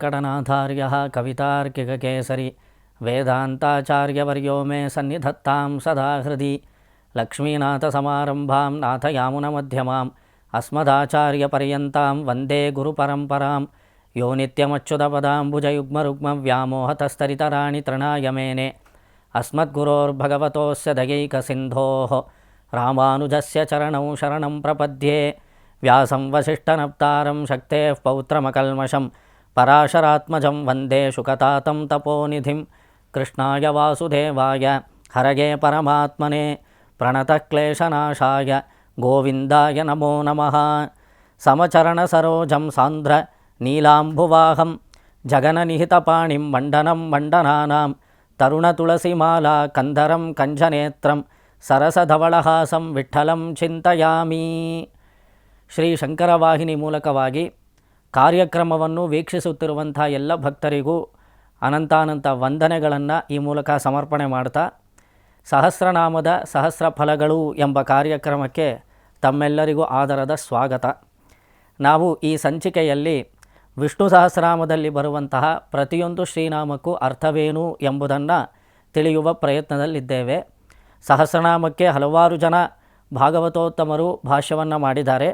वेङ्कटनाथार्यः कवितार्किककेसरी। वेदान्ताचार्यवर्यो मे सन्निधत्तां सदा हृदि। लक्ष्मीनाथसमारम्भां नाथयामुनमध्यमाम्। अस्मदाचार्यपर्यन्तां वंदे गुरुपरम्परां यो नित्यमच्युतपदाम्बुजयुग्मरुग्मव्यामोहतस्तरितराणि तृणाय मेने अस्मद्गुरोर्भगवतोऽस्य दयैकसिन्धोः। रामानुजस्य चरणौ शरणं प्रपद्ये। व्यासं वसिष्ठनप्तारं शक्तेः पौत्रमकल्मषं पराशरात्मजं वन्दे शुकतातं तपोनिधिं कृष्णाय वासुदेवाय हरये परमात्मने प्रणतक्लेशनाशाय गोविन्दाय नमो नमः समचरणसरोजं सान्द्र नीलाम्बुवाहं जगननिहितपाणिं मण्डनं मण्डनानां तरुणतुलसीमाला कन्धरं कञ्जनेत्रं ಸರಸಧವಳಹಾಸಂ ವಿಠ್ಠಲಂ ಚಿಂತಯಾಮಿ ಶ್ರೀ ಶಂಕರವಾಹಿನಿ ಮೂಲಕವಾಗಿ ಕಾರ್ಯಕ್ರಮವನ್ನು ವೀಕ್ಷಿಸುತ್ತಿರುವಂಥ ಎಲ್ಲ ಭಕ್ತರಿಗೂ ಅನಂತಾನಂತ ವಂದನೆಗಳನ್ನು ಈ ಮೂಲಕ ಸಮರ್ಪಣೆ ಮಾಡ್ತಾ ಸಹಸ್ರನಾಮದ ಸಹಸ್ರ ಫಲಗಳು ಎಂಬ ಕಾರ್ಯಕ್ರಮಕ್ಕೆ ತಮ್ಮೆಲ್ಲರಿಗೂ ಆದರದ ಸ್ವಾಗತ. ನಾವು ಈ ಸಂಚಿಕೆಯಲ್ಲಿ ವಿಷ್ಣು ಸಹಸ್ರನಾಮದಲ್ಲಿ ಬರುವಂತಹ ಪ್ರತಿಯೊಂದು ಶ್ರೀನಾಮಕ್ಕೂ ಅರ್ಥವೇನು ಎಂಬುದನ್ನು ತಿಳಿಯುವ ಪ್ರಯತ್ನದಲ್ಲಿದ್ದೇವೆ. ಸಹಸ್ರನಾಮಕ್ಕೆ ಹಲವಾರು ಜನ ಭಾಗವತೋತ್ತಮರು ಭಾಷ್ಯವನ್ನು ಮಾಡಿದ್ದಾರೆ.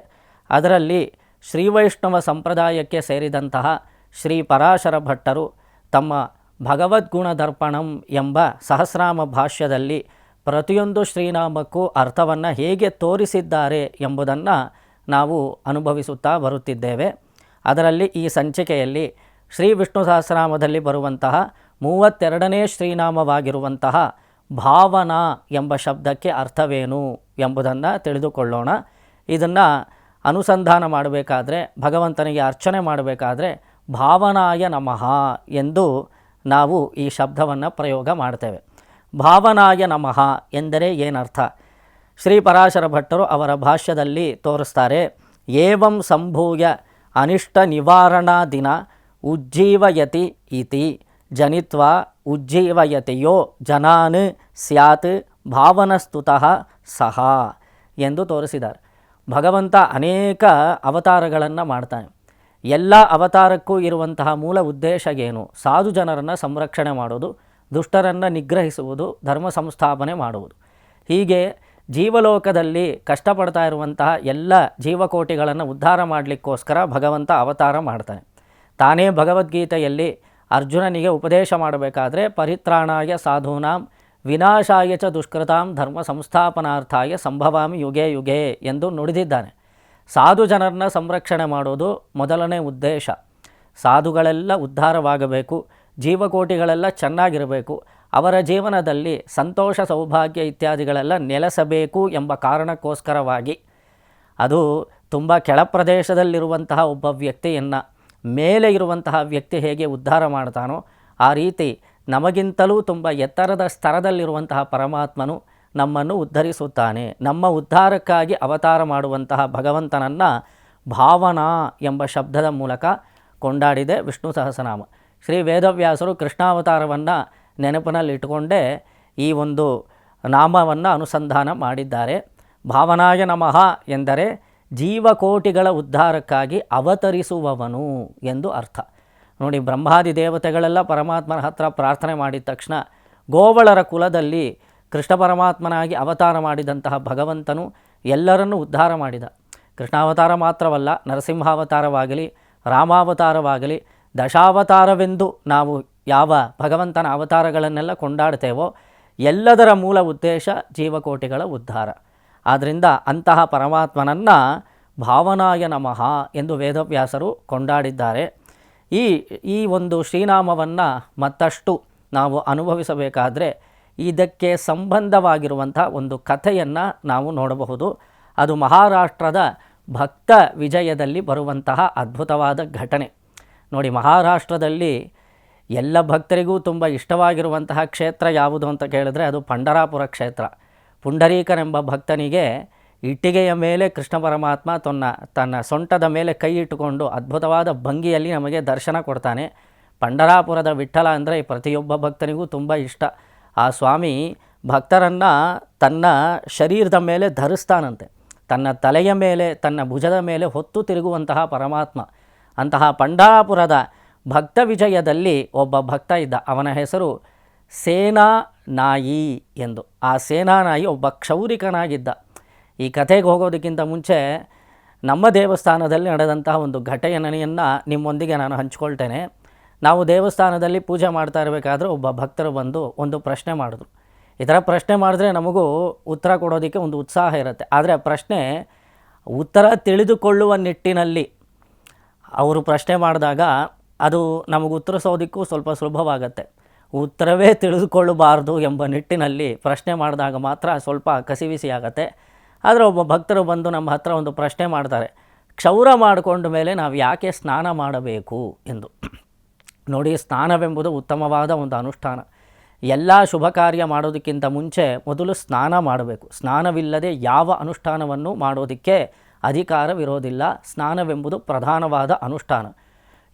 ಅದರಲ್ಲಿ ಶ್ರೀವೈಷ್ಣವ ಸಂಪ್ರದಾಯಕ್ಕೆ ಸೇರಿದಂತಹ ಶ್ರೀ ಪರಾಶರ ಭಟ್ಟರು ತಮ್ಮ ಭಗವದ್ಗುಣ ದರ್ಪಣಂ ಎಂಬ ಸಹಸ್ರಾಮ ಭಾಷ್ಯದಲ್ಲಿ ಪ್ರತಿಯೊಂದು ಶ್ರೀನಾಮಕ್ಕೂ ಅರ್ಥವನ್ನು ಹೇಗೆ ತೋರಿಸಿದ್ದಾರೆ ಎಂಬುದನ್ನು ನಾವು ಅನುಭವಿಸುತ್ತಾ ಬರುತ್ತಿದ್ದೇವೆ. ಅದರಲ್ಲಿ ಈ ಸಂಚಿಕೆಯಲ್ಲಿ ಶ್ರೀ ವಿಷ್ಣು ಸಹಸ್ರಾಮದಲ್ಲಿ ಬರುವಂತಹ ಮೂವತ್ತೆರಡನೇ ಶ್ರೀನಾಮವಾಗಿರುವಂತಹ ಭಾವನಾ ಎಂಬ ಶಬ್ದಕ್ಕೆ ಅರ್ಥವೇನು ಎಂಬುದನ್ನು ತಿಳಿದುಕೊಳ್ಳೋಣ. ಇದನ್ನು ಅನುಸಂಧಾನ ಮಾಡಬೇಕಾದ್ರೆ, ಭಗವಂತನಿಗೆ ಅರ್ಚನೆ ಮಾಡಬೇಕಾದ್ರೆ, ಭಾವನಾಯ ನಮಃ ಎಂದು ನಾವು ಈ ಶಬ್ದವನ್ನು ಪ್ರಯೋಗ ಮಾಡ್ತೇವೆ. ಭಾವನಾಯ ನಮಃ ಎಂದರೆ ಏನರ್ಥ? ಶ್ರೀ ಪರಾಶರ ಭಟ್ಟರು ಅವರ ಭಾಷ್ಯದಲ್ಲಿ ತೋರಿಸ್ತಾರೆ, ಏವಂ ಸಂಭೂಯ ಅನಿಷ್ಟ ನಿವಾರಣಾ ದಿನ ಉಜ್ಜೀವಯತಿ ಇತಿ ಜನಿತ್ವ ಉಜ್ಜೀವಯತೆಯೋ ಜನಾನ್ ಸ್ಯಾತ್ ಭಾವನಸ್ತುತಃ ಸಹ ಎಂದು ತೋರಿಸಿದ್ದಾರೆ. ಭಗವಂತ ಅನೇಕ ಅವತಾರಗಳನ್ನು ಮಾಡ್ತಾನೆ. ಎಲ್ಲ ಅವತಾರಕ್ಕೂ ಇರುವಂತಹ ಮೂಲ ಉದ್ದೇಶ ಏನು? ಸಾಧು ಜನರನ್ನು ಸಂರಕ್ಷಣೆ ಮಾಡೋದು, ದುಷ್ಟರನ್ನು ನಿಗ್ರಹಿಸುವುದು, ಧರ್ಮ ಸಂಸ್ಥಾಪನೆ ಮಾಡುವುದು. ಹೀಗೆ ಜೀವಲೋಕದಲ್ಲಿ ಕಷ್ಟಪಡ್ತಾ ಇರುವಂತಹ ಎಲ್ಲ ಜೀವಕೋಟಿಗಳನ್ನು ಉದ್ಧಾರ ಮಾಡಲಿಕ್ಕೋಸ್ಕರ ಭಗವಂತ ಅವತಾರ ಮಾಡ್ತಾನೆ. ತಾನೇ ಭಗವದ್ಗೀತೆಯಲ್ಲಿ ಅರ್ಜುನನಿಗೆ ಉಪದೇಶ ಮಾಡಬೇಕಾದ್ರೆ ಪರಿತ್ರಾಣಾಯ ಸಾಧೂನಾಂ ವಿನಾಶಾಯ ಚ ದುಷ್ಕೃತಾಂ ಧರ್ಮ ಸಂಸ್ಥಾಪನಾರ್ಥಾಯ ಸಂಭವಾಮಿ ಯುಗೆ ಯುಗೆ ಎಂದು ನುಡಿದಿದ್ದಾನೆ. ಸಾಧು ಜನರನ್ನ ಸಂರಕ್ಷಣೆ ಮಾಡೋದು ಮೊದಲನೇ ಉದ್ದೇಶ. ಸಾಧುಗಳೆಲ್ಲ ಉದ್ಧಾರವಾಗಬೇಕು, ಜೀವಕೋಟಿಗಳೆಲ್ಲ ಚೆನ್ನಾಗಿರಬೇಕು, ಅವರ ಜೀವನದಲ್ಲಿ ಸಂತೋಷ, ಸೌಭಾಗ್ಯ ಇತ್ಯಾದಿಗಳೆಲ್ಲ ನೆಲೆಸಬೇಕು ಎಂಬ ಕಾರಣಕ್ಕೋಸ್ಕರವಾಗಿ. ಅದು ತುಂಬ ಕೆಳಪ್ರದೇಶದಲ್ಲಿರುವಂತಹ ಒಬ್ಬ ವ್ಯಕ್ತಿಯನ್ನು, ಮೇಲೆ ಇರುವಂತಹ ವ್ಯಕ್ತಿ ಹೇಗೆ ಉದ್ಧಾರ ಮಾಡ್ತಾನೋ ಆ ರೀತಿ ನಮಗಿಂತಲೂ ತುಂಬ ಎತ್ತರದ ಸ್ತರದಲ್ಲಿರುವಂತಹ ಪರಮಾತ್ಮನು ನಮ್ಮನ್ನು ಉದ್ಧರಿಸುತ್ತಾನೆ. ನಮ್ಮ ಉದ್ಧಾರಕ್ಕಾಗಿ ಅವತಾರ ಮಾಡುವಂತಹ ಭಗವಂತನನ್ನು ಭಾವನಾ ಎಂಬ ಶಬ್ದದ ಮೂಲಕ ಕೊಂಡಾಡಿದೆ ವಿಷ್ಣು ಸಹಸ್ರನಾಮ. ಶ್ರೀ ವೇದವ್ಯಾಸರು ಕೃಷ್ಣಾವತಾರವನ್ನು ನೆನಪಿನಲ್ಲಿಟ್ಟುಕೊಂಡೇ ಈ ಒಂದು ನಾಮವನ್ನು ಅನುಸಂಧಾನ ಮಾಡಿದ್ದಾರೆ. ಭಾವನಾಯ ನಮಃ ಎಂದರೆ ಜೀವಕೋಟಿಗಳ ಉದ್ಧಾರಕ್ಕಾಗಿ ಅವತರಿಸುವವನು ಎಂದು ಅರ್ಥ. ನೋಡಿ, ಬ್ರಹ್ಮಾದಿ ದೇವತೆಗಳೆಲ್ಲ ಪರಮಾತ್ಮನ ಹತ್ರ ಪ್ರಾರ್ಥನೆ ಮಾಡಿದ ತಕ್ಷಣ ಗೋವಳರ ಕುಲದಲ್ಲಿ ಕೃಷ್ಣ ಪರಮಾತ್ಮನಾಗಿ ಅವತಾರ ಮಾಡಿದಂತಹ ಭಗವಂತನು ಎಲ್ಲರನ್ನೂ ಉದ್ಧಾರ ಮಾಡಿದ. ಕೃಷ್ಣಾವತಾರ ಮಾತ್ರವಲ್ಲ, ನರಸಿಂಹಾವತಾರವಾಗಲಿ, ರಾಮಾವತಾರವಾಗಲಿ, ದಶಾವತಾರವೆಂದು ನಾವು ಯಾವ ಭಗವಂತನ ಅವತಾರಗಳನ್ನೆಲ್ಲ ಕೊಂಡಾಡ್ತೇವೋ, ಎಲ್ಲದರ ಮೂಲ ಉದ್ದೇಶ ಜೀವಕೋಟಿಗಳ ಉದ್ಧಾರ. ಆದ್ದರಿಂದ ಅಂತಹ ಪರಮಾತ್ಮನನ್ನು ಭಾವನಾಯ ನಮಃ ಎಂದು ವೇದವ್ಯಾಸರು ಕೊಂಡಾಡಿದ್ದಾರೆ. ಈ ಈ ಒಂದು ಶ್ರೀನಾಮವನ್ನು ಮತ್ತಷ್ಟು ನಾವು ಅನುಭವಿಸಬೇಕಾದರೆ ಇದಕ್ಕೆ ಸಂಬಂಧವಾಗಿರುವಂಥ ಒಂದು ಕಥೆಯನ್ನು ನಾವು ನೋಡಬಹುದು. ಅದು ಮಹಾರಾಷ್ಟ್ರದ ಭಕ್ತ ವಿಜಯದಲ್ಲಿ ಬರುವಂತಹ ಅದ್ಭುತವಾದ ಘಟನೆ. ನೋಡಿ, ಮಹಾರಾಷ್ಟ್ರದಲ್ಲಿ ಎಲ್ಲ ಭಕ್ತರಿಗೂ ತುಂಬ ಇಷ್ಟವಾಗಿರುವಂತಹ ಕ್ಷೇತ್ರ ಯಾವುದು ಅಂತ ಕೇಳಿದ್ರೆ ಅದು ಪಂಡರಾಪುರ ಕ್ಷೇತ್ರ. ಪುಂಡರೀಕನೆಂಬ ಭಕ್ತನಿಗೆ ಇಟ್ಟಿಗೆಯ ಮೇಲೆ ಕೃಷ್ಣ ಪರಮಾತ್ಮ ತನ್ನ ತನ್ನ ಸೊಂಟದ ಮೇಲೆ ಕೈ ಇಟ್ಟುಕೊಂಡು ಅದ್ಭುತವಾದ ಭಂಗಿಯಲ್ಲಿ ನಮಗೆ ದರ್ಶನ ಕೊಡ್ತಾನೆ. ಪಂಡರಾಪುರದ ವಿಠಲ ಅಂದರೆ ಪ್ರತಿಯೊಬ್ಬ ಭಕ್ತನಿಗೂ ತುಂಬ ಇಷ್ಟ. ಆ ಸ್ವಾಮಿ ಭಕ್ತರನ್ನು ತನ್ನ ಶರೀರದ ಮೇಲೆ ಧರಿಸ್ತಾನಂತೆ. ತನ್ನ ತಲೆಯ ಮೇಲೆ, ತನ್ನ ಭುಜದ ಮೇಲೆ ಹೊತ್ತು ತಿರುಗುವಂತಹ ಪರಮಾತ್ಮ. ಅಂತಹ ಪಂಡರಾಪುರದ ಭಕ್ತ ವಿಜಯದಲ್ಲಿ ಒಬ್ಬ ಭಕ್ತ ಇದ್ದ. ಅವನ ಹೆಸರು ಸೇನಾ ನಾಯಿ ಎಂದು. ಆ ಸೇನಾ ನಾಯಿ ಒಬ್ಬ ಕ್ಷೌರಿಕನಾಗಿದ್ದ. ಈ ಕಥೆಗೆ ಹೋಗೋದಕ್ಕಿಂತ ಮುಂಚೆ ನಮ್ಮ ದೇವಸ್ಥಾನದಲ್ಲಿ ನಡೆದಂತಹ ಒಂದು ಘಟನೆಯನ್ನು ನಿಮ್ಮೊಂದಿಗೆ ನಾನು ಹಂಚ್ಕೊಳ್ತೇನೆ. ನಾವು ದೇವಸ್ಥಾನದಲ್ಲಿ ಪೂಜೆ ಮಾಡ್ತಾ ಇರಬೇಕಾದ್ರೆ ಒಬ್ಬ ಭಕ್ತರು ಬಂದು ಒಂದು ಪ್ರಶ್ನೆ ಮಾಡಿದ್ರು. ಈ ಥರ ಪ್ರಶ್ನೆ ಮಾಡಿದ್ರೆ ನಮಗೂ ಉತ್ತರ ಕೊಡೋದಕ್ಕೆ ಒಂದು ಉತ್ಸಾಹ ಇರುತ್ತೆ. ಆದರೆ ಪ್ರಶ್ನೆ ಉತ್ತರ ತಿಳಿದುಕೊಳ್ಳುವ ನಿಟ್ಟಿನಲ್ಲಿ ಅವರು ಪ್ರಶ್ನೆ ಮಾಡಿದಾಗ ಅದು ನಮಗೆ ಉತ್ತರಿಸೋದಕ್ಕೂ ಸ್ವಲ್ಪ ಸುಲಭವಾಗತ್ತೆ. ಉತ್ತರವೇ ತಿಳಿದುಕೊಳ್ಳಬಾರ್ದು ಎಂಬ ನಿಟ್ಟಿನಲ್ಲಿ ಪ್ರಶ್ನೆ ಮಾಡಿದಾಗ ಮಾತ್ರ ಸ್ವಲ್ಪ ಕಸಿವಿಸಿ ಆಗತ್ತೆ. ಆದರೆ ಒಬ್ಬ ಭಕ್ತರು ಬಂದು ನಮ್ಮ ಹತ್ರ ಒಂದು ಪ್ರಶ್ನೆ ಮಾಡ್ತಾರೆ, ಕ್ಷೌರ ಮಾಡಿಕೊಂಡ ಮೇಲೆ ನಾವು ಯಾಕೆ ಸ್ನಾನ ಮಾಡಬೇಕು? ಎಂದು. ನೋಡಿ, ಸ್ನಾನವೆಂಬುದು ಉತ್ತಮವಾದ ಒಂದು ಅನುಷ್ಠಾನ. ಎಲ್ಲ ಶುಭ ಕಾರ್ಯ ಮಾಡೋದಕ್ಕಿಂತ ಮುಂಚೆ ಮೊದಲು ಸ್ನಾನ ಮಾಡಬೇಕು. ಸ್ನಾನವಿಲ್ಲದೆ ಯಾವ ಅನುಷ್ಠಾನವನ್ನು ಮಾಡೋದಕ್ಕೆ ಅಧಿಕಾರವಿರೋದಿಲ್ಲ ಸ್ನಾನವೆಂಬುದು ಪ್ರಧಾನವಾದ ಅನುಷ್ಠಾನ.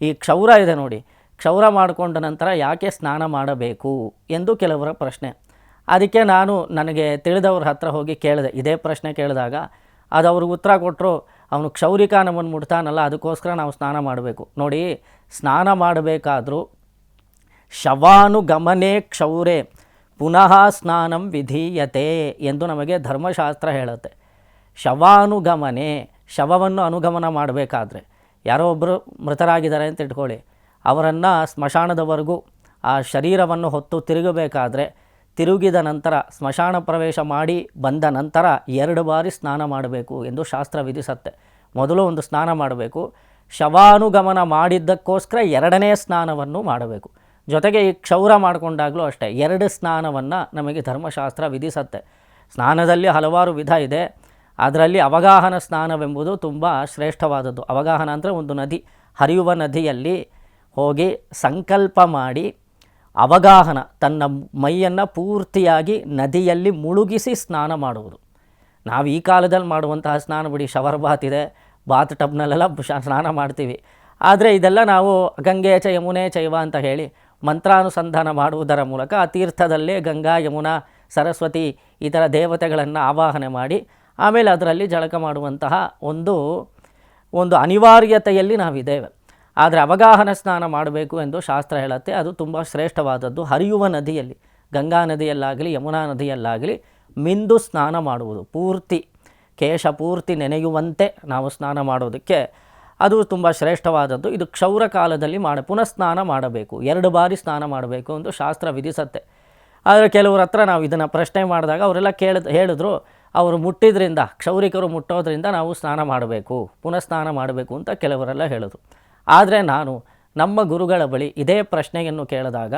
ಈ ಕ್ಷೌರ ಇದೆ ನೋಡಿ, ಕ್ಷೌರ ಮಾಡಿಕೊಂಡ ನಂತರ ಯಾಕೆ ಸ್ನಾನ ಮಾಡಬೇಕು? ಎಂದು ಕೆಲವರ ಪ್ರಶ್ನೆ. ಅದಕ್ಕೆ ನಾನು ನನಗೆ ತಿಳಿದವ್ರ ಹತ್ರ ಹೋಗಿ ಕೇಳಿದೆ. ಇದೇ ಪ್ರಶ್ನೆ ಕೇಳಿದಾಗ, ಅದು ಅವ್ರಿಗೆ ಉತ್ತರ ಕೊಟ್ಟರು ಅವನು ಕ್ಷೌರಿಕ ನಮ್ಮನ್ನು ಮುಟ್ತಾನಲ್ಲ, ಅದಕ್ಕೋಸ್ಕರ ನಾವು ಸ್ನಾನ ಮಾಡಬೇಕು. ನೋಡಿ, ಸ್ನಾನ ಮಾಡಬೇಕಾದರೂ ಶವಾನುಗಮನೆ ಕ್ಷೌರೆ, ಪುನಃ ಸ್ನಾನಂ ವಿಧೀಯತೆ ಎಂದು ನಮಗೆ ಧರ್ಮಶಾಸ್ತ್ರ ಹೇಳುತ್ತೆ. ಶವಾನುಗಮನೆ, ಶವವನ್ನು ಅನುಗಮನ ಮಾಡಬೇಕಾದ್ರೆ, ಯಾರೋ ಒಬ್ಬರು ಮೃತರಾಗಿದ್ದಾರೆ ಅಂತ ಇಟ್ಕೊಳ್ಳಿ. ಅವರನ್ನು ಸ್ಮಶಾನದವರೆಗೂ ಆ ಶರೀರವನ್ನು ಹೊತ್ತು ತಿರುಗಬೇಕಾದ್ರೆ ತಿರುಗಿದ ನಂತರ, ಸ್ಮಶಾನ ಪ್ರವೇಶ ಮಾಡಿ ಬಂದ ನಂತರ ಎರಡು ಬಾರಿ ಸ್ನಾನ ಮಾಡಬೇಕು ಎಂದು ಶಾಸ್ತ್ರ ವಿಧಿಸತ್ತೆ. ಮೊದಲು ಒಂದು ಸ್ನಾನ ಮಾಡಬೇಕು. ಶವಾನುಗಮನ ಮಾಡಿದ್ದಕ್ಕೋಸ್ಕರ ಎರಡನೇ ಸ್ನಾನವನ್ನು ಮಾಡಬೇಕು. ಜೊತೆಗೆ ಈ ಕ್ಷೌರ ಮಾಡಿಕೊಂಡಾಗಲೂ ಅಷ್ಟೇ, ಎರಡು ಸ್ನಾನವನ್ನು ನಮಗೆ ಧರ್ಮಶಾಸ್ತ್ರ ವಿಧಿಸತ್ತೆ. ಸ್ನಾನದಲ್ಲಿ ಹಲವಾರು ವಿಧ ಇದೆ. ಅದರಲ್ಲಿ ಅವಗಾಹನ ಸ್ನಾನವೆಂಬುದು ತುಂಬ ಶ್ರೇಷ್ಠವಾದದ್ದು. ಅವಗಾಹನ ಅಂದರೆ ಒಂದು ನದಿ, ಹರಿಯುವ ನದಿಯಲ್ಲಿ ಹೋಗಿ ಸಂಕಲ್ಪ ಮಾಡಿ ಅವಗಾಹನ, ತನ್ನ ಮೈಯನ್ನು ಪೂರ್ತಿಯಾಗಿ ನದಿಯಲ್ಲಿ ಮುಳುಗಿಸಿ ಸ್ನಾನ ಮಾಡುವುದು. ನಾವು ಈ ಕಾಲದಲ್ಲಿ ಮಾಡುವಂತಹ ಸ್ನಾನ, ಬಿಡಿ ಶವರ್ ಬಾತ್ ಇದೆ, ಬಾತ್ ಟಬ್ನಲ್ಲೆಲ್ಲ ಸ್ನಾನ ಮಾಡ್ತೀವಿ. ಆದರೆ ಇದೆಲ್ಲ ನಾವು ಗಂಗೆ ಚ ಯಮುನೆ ಚೈವ ಅಂತ ಹೇಳಿ ಮಂತ್ರಾನುಸಂಧಾನ ಮಾಡುವುದರ ಮೂಲಕ ಆ ತೀರ್ಥದಲ್ಲೇ ಗಂಗಾ, ಯಮುನಾ, ಸರಸ್ವತಿ ಇತರ ದೇವತೆಗಳನ್ನು ಆವಾಹನೆ ಮಾಡಿ ಆಮೇಲೆ ಅದರಲ್ಲಿ ಜಳಕ ಮಾಡುವಂತಹ ಒಂದು ಒಂದು ಅನಿವಾರ್ಯತೆಯಲ್ಲಿ ನಾವಿದ್ದೇವೆ. ಆದರೆ ಅವಗಾಹನ ಸ್ನಾನ ಮಾಡಬೇಕು ಎಂದು ಶಾಸ್ತ್ರ ಹೇಳುತ್ತೆ. ಅದು ತುಂಬ ಶ್ರೇಷ್ಠವಾದದ್ದು. ಹರಿಯುವ ನದಿಯಲ್ಲಿ, ಗಂಗಾ ನದಿಯಲ್ಲಾಗಲಿ, ಯಮುನಾ ನದಿಯಲ್ಲಾಗಲಿ ಮಿಂದು ಸ್ನಾನ ಮಾಡುವುದು. ಪೂರ್ತಿ, ಕೇಶ ಪೂರ್ತಿ ನೆನೆಯುವಂತೆ ನಾವು ಸ್ನಾನ ಮಾಡೋದಕ್ಕೆ ಅದು ತುಂಬ ಶ್ರೇಷ್ಠವಾದದ್ದು. ಇದು ಕ್ಷೌರ ಕಾಲದಲ್ಲಿ ಮಾಡ, ಪುನಃ ಸ್ನಾನ ಮಾಡಬೇಕು. ಎರಡು ಬಾರಿ ಸ್ನಾನ ಮಾಡಬೇಕು ಎಂದು ಶಾಸ್ತ್ರ ವಿಧಿಸತ್ತೆ. ಆದರೆ ಕೆಲವ್ರ ಹತ್ರ ನಾವು ಇದನ್ನು ಪ್ರಶ್ನೆ ಮಾಡಿದಾಗ ಅವರೆಲ್ಲ ಕೇಳಿದ, ಹೇಳಿದ್ರು, ಅವರು ಮುಟ್ಟಿದ್ರಿಂದ, ಕ್ಷೌರಿಕರು ಮುಟ್ಟೋದ್ರಿಂದ ನಾವು ಸ್ನಾನ ಮಾಡಬೇಕು. ಪುನಃ ಸ್ನಾನ ಮಾಡಬೇಕು ಅಂತ ಕೆಲವರೆಲ್ಲ ಹೇಳಿದ್ರು. ಆದರೆ ನಾನು ನಮ್ಮ ಗುರುಗಳ ಬಳಿ ಇದೇ ಪ್ರಶ್ನೆಯನ್ನು ಕೇಳಿದಾಗ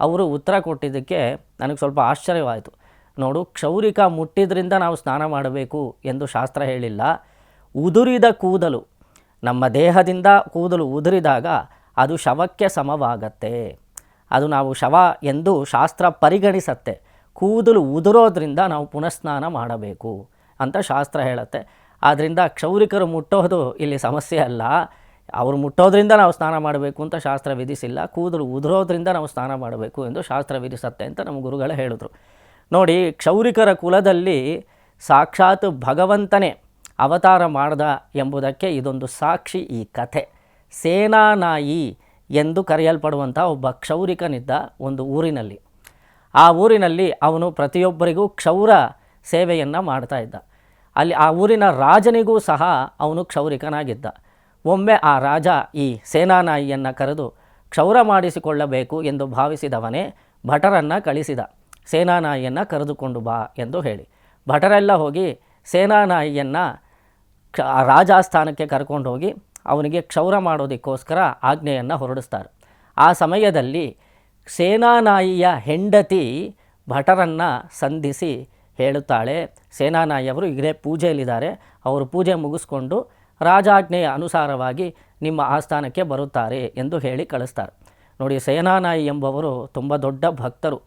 ಅವರು ಉತ್ತರ ಕೊಟ್ಟಿದ್ದಕ್ಕೆ ನನಗೆ ಸ್ವಲ್ಪ ಆಶ್ಚರ್ಯವಾಯಿತು. ನೋಡು, ಕ್ಷೌರಿಕ ಮುಟ್ಟಿದ್ರಿಂದ ನಾವು ಸ್ನಾನ ಮಾಡಬೇಕು ಎಂದು ಶಾಸ್ತ್ರ ಹೇಳಿಲ್ಲ. ಉದುರಿದ ಕೂದಲು, ನಮ್ಮ ದೇಹದಿಂದ ಕೂದಲು ಉದುರಿದಾಗ ಅದು ಶವಕ್ಕೆ ಸಮವಾಗತ್ತೆ. ಅದು ನಾವು ಶವ ಎಂದು ಶಾಸ್ತ್ರ ಪರಿಗಣಿಸತ್ತೆ. ಕೂದಲು ಉದುರೋದ್ರಿಂದ ನಾವು ಪುನಃಸ್ನಾನ ಮಾಡಬೇಕು ಅಂತ ಶಾಸ್ತ್ರ ಹೇಳುತ್ತೆ. ಆದ್ದರಿಂದ ಕ್ಷೌರಿಕರು ಮುಟ್ಟೋದು ಇಲ್ಲಿ ಸಮಸ್ಯೆ ಅಲ್ಲ. ಅವರು ಮುಟ್ಟೋದ್ರಿಂದ ನಾವು ಸ್ನಾನ ಮಾಡಬೇಕು ಅಂತ ಶಾಸ್ತ್ರ ವಿಧಿಸಿಲ್ಲ, ಕೂದಲು ಉದುರೋದ್ರಿಂದ ನಾವು ಸ್ನಾನ ಮಾಡಬೇಕು ಎಂದು ಶಾಸ್ತ್ರ ವಿಧಿಸತ್ತೆ ಅಂತ ನಮ್ಮ ಗುರುಗಳು ಹೇಳಿದ್ರು. ನೋಡಿ, ಕ್ಷೌರಿಕರ ಕುಲದಲ್ಲಿ ಸಾಕ್ಷಾತ್ ಭಗವಂತನೇ ಅವತಾರ ಮಾಡ್ದ ಎಂಬುದಕ್ಕೆ ಇದೊಂದು ಸಾಕ್ಷಿ ಈ ಕಥೆ. ಸೇನಾನಾಯಿ ಎಂದು ಕರೆಯಲ್ಪಡುವಂಥ ಒಬ್ಬ ಕ್ಷೌರಿಕನಿದ್ದ ಒಂದು ಊರಿನಲ್ಲಿ. ಆ ಊರಿನಲ್ಲಿ ಅವನು ಪ್ರತಿಯೊಬ್ಬರಿಗೂ ಕ್ಷೌರ ಸೇವೆಯನ್ನು ಮಾಡ್ತಾ ಇದ್ದ. ಅಲ್ಲಿ ಆ ಊರಿನ ರಾಜನಿಗೂ ಸಹ ಅವನು ಕ್ಷೌರಿಕನಾಗಿದ್ದ. ಒಮ್ಮೆ ಆ ರಾಜ ಈ ಸೇನಾನಾಯಿಯನ್ನು ಕರೆದು ಕ್ಷೌರ ಮಾಡಿಸಿಕೊಳ್ಳಬೇಕು ಎಂದು ಭಾವಿಸಿದವನೇ ಭಟರನ್ನು ಕಳಿಸಿದ. ಸೇನಾನಾಯಿಯನ್ನು ಕರೆದುಕೊಂಡು ಬಾ ಎಂದು ಹೇಳಿ. ಭಟರೆಲ್ಲ ಹೋಗಿ ಸೇನಾನಾಯಿಯನ್ನು ಕ್ಷ ರಾಜಾಸ್ಥಾನಕ್ಕೆ ಕರ್ಕೊಂಡು ಹೋಗಿ ಅವನಿಗೆ ಕ್ಷೌರ ಮಾಡೋದಕ್ಕೋಸ್ಕರ ಆಜ್ಞೆಯನ್ನು ಹೊರಡಿಸ್ತಾರೆ. ಆ ಸಮಯದಲ್ಲಿ ಸೇನಾನಾಯಿಯ ಹೆಂಡತಿ ಭಟರನ್ನು ಸಂಧಿಸಿ ಹೇಳುತ್ತಾಳೆ, ಸೇನಾನಾಯಿಯವರು ಈಗಲೇ ಪೂಜೆಯಲ್ಲಿದ್ದಾರೆ, ಅವರು ಪೂಜೆ ಮುಗಿಸ್ಕೊಂಡು ರಾಜಾಜ್ಞೆಯ ಅನುಸಾರವಾಗಿ ನಿಮ್ಮ ಆಸ್ಥಾನಕ್ಕೆ ಬರುತ್ತಾರೆ ಎಂದು ಹೇಳಿ ಕಳಿಸ್ತಾರೆ. ನೋಡಿ, ಸೇನಾನಾಯಿ ಎಂಬವರು ತುಂಬ ದೊಡ್ಡ ಭಕ್ತರು.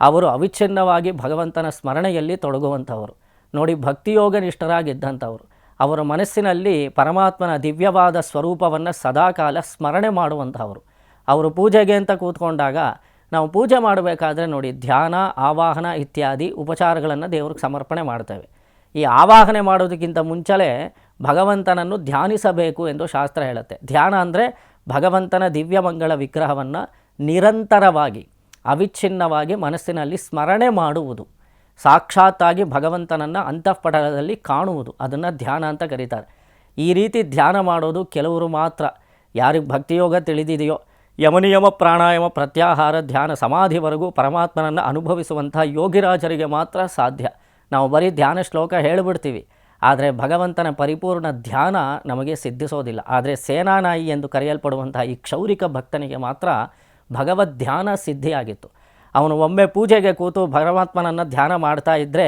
ಅವರು ಅವಿಚ್ಛಿನ್ನವಾಗಿ ಭಗವಂತನ ಸ್ಮರಣೆಯಲ್ಲಿ ತೊಡಗುವಂಥವರು. ನೋಡಿ, ಭಕ್ತಿಯೋಗನಿಷ್ಠರಾಗಿದ್ದಂಥವರು. ಅವರ ಮನಸ್ಸಿನಲ್ಲಿ ಪರಮಾತ್ಮನ ದಿವ್ಯವಾದ ಸ್ವರೂಪವನ್ನು ಸದಾಕಾಲ ಸ್ಮರಣೆ ಮಾಡುವಂಥವರು. ಅವರು ಪೂಜೆಗೆ ಅಂತ ಕೂತ್ಕೊಂಡಾಗ ನಾವು ಪೂಜೆ ಮಾಡಬೇಕಾದ್ರೆ ನೋಡಿ, ಧ್ಯಾನ, ಆವಾಹನ ಇತ್ಯಾದಿ ಉಪಚಾರಗಳನ್ನು ದೇವ್ರಿಗೆ ಸಮರ್ಪಣೆ ಮಾಡ್ತೇವೆ. ಈ ಆವಾಹನೆ ಮಾಡೋದಕ್ಕಿಂತ ಮುಂಚಲೇ ಭಗವಂತನನ್ನು ಧ್ಯಾನಿಸಬೇಕು ಎಂದು ಶಾಸ್ತ್ರ ಹೇಳುತ್ತೆ. ಧ್ಯಾನ ಅಂದರೆ ಭಗವಂತನ ದಿವ್ಯಮಂಗಳ ವಿಗ್ರಹವನ್ನು ನಿರಂತರವಾಗಿ, ಅವಿಚ್ಛಿನ್ನವಾಗಿ ಮನಸ್ಸಿನಲ್ಲಿ ಸ್ಮರಣೆ ಮಾಡುವುದು, ಸಾಕ್ಷಾತ್ತಾಗಿ ಭಗವಂತನನ್ನು ಅಂತಃಪಟಲದಲ್ಲಿ ಕಾಣುವುದು, ಅದನ್ನು ಧ್ಯಾನ ಅಂತ ಕರೀತಾರೆ. ಈ ರೀತಿ ಧ್ಯಾನ ಮಾಡೋದು ಕೆಲವರು ಮಾತ್ರ. ಯಾರಿಗೆ ಭಕ್ತಿಯೋಗ ತಿಳಿದಿದೆಯೋ, ಯಮನಿಯಮ ಪ್ರಾಣಾಯಾಮ ಪ್ರತ್ಯಾಹಾರ ಧ್ಯಾನ ಸಮಾಧಿವರೆಗೂ ಪರಮಾತ್ಮನನ್ನು ಅನುಭವಿಸುವಂಥ ಯೋಗಿರಾಜರಿಗೆ ಮಾತ್ರ ಸಾಧ್ಯ. ನಾವು ಬರೀ ಧ್ಯಾನ ಶ್ಲೋಕ ಹೇಳಿಬಿಡ್ತೀವಿ. ಆದರೆ ಭಗವಂತನ ಪರಿಪೂರ್ಣ ಧ್ಯಾನ ನಮಗೆ ಸಿದ್ಧಿಸೋದಿಲ್ಲ. ಆದರೆ ಸೇನಾನಾಯಿ ಎಂದು ಕರೆಯಲ್ಪಡುವಂತಹ ಈ ಕ್ಷೌರಿಕ ಭಕ್ತನಿಗೆ ಮಾತ್ರ ಭಗವದ್ ಧ್ಯಾನ ಸಿದ್ಧಿಯಾಗಿತ್ತು. ಅವನು ಒಮ್ಮೆ ಪೂಜೆಗೆ ಕೂತು ಪರಮಾತ್ಮನನ್ನು ಧ್ಯಾನ ಮಾಡ್ತಾ ಇದ್ದರೆ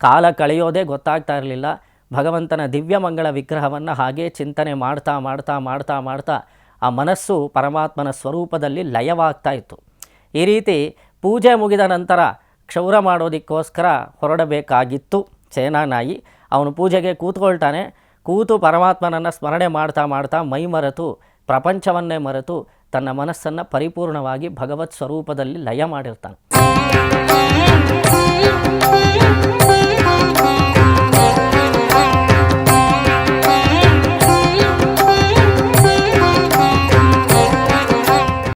ಕಾಲ ಕಳೆಯೋದೇ ಗೊತ್ತಾಗ್ತಾ ಇರಲಿಲ್ಲ. ಭಗವಂತನ ದಿವ್ಯಮಂಗಳ ವಿಗ್ರಹವನ್ನು ಹಾಗೇ ಚಿಂತನೆ ಮಾಡ್ತಾ ಮಾಡ್ತಾ ಮಾಡ್ತಾ ಮಾಡ್ತಾ ಆ ಮನಸ್ಸು ಪರಮಾತ್ಮನ ಸ್ವರೂಪದಲ್ಲಿ ಲಯವಾಗ್ತಾ ಇತ್ತು. ಈ ರೀತಿ ಪೂಜೆ ಮುಗಿದ ನಂತರ ಕ್ಷೌರ ಮಾಡೋದಕ್ಕೋಸ್ಕರ ಹೊರಡಬೇಕಾಗಿತ್ತು ಸೇನಾನಾಯಿ. ಅವನು ಪೂಜೆಗೆ ಕೂತ್ಕೊಳ್ತಾನೆ ಕೂತು ಪರಮಾತ್ಮನನ್ನು ಸ್ಮರಣೆ ಮಾಡ್ತಾ ಮಾಡ್ತಾ ಮೈ ಮರೆತು, ಪ್ರಪಂಚವನ್ನೇ ಮರೆತು ತನ್ನ ಮನಸ್ಸನ್ನು ಪರಿಪೂರ್ಣವಾಗಿ ಭಗವತ್ ಸ್ವರೂಪದಲ್ಲಿ ಲಯ ಮಾಡಿರ್ತಾನೆ.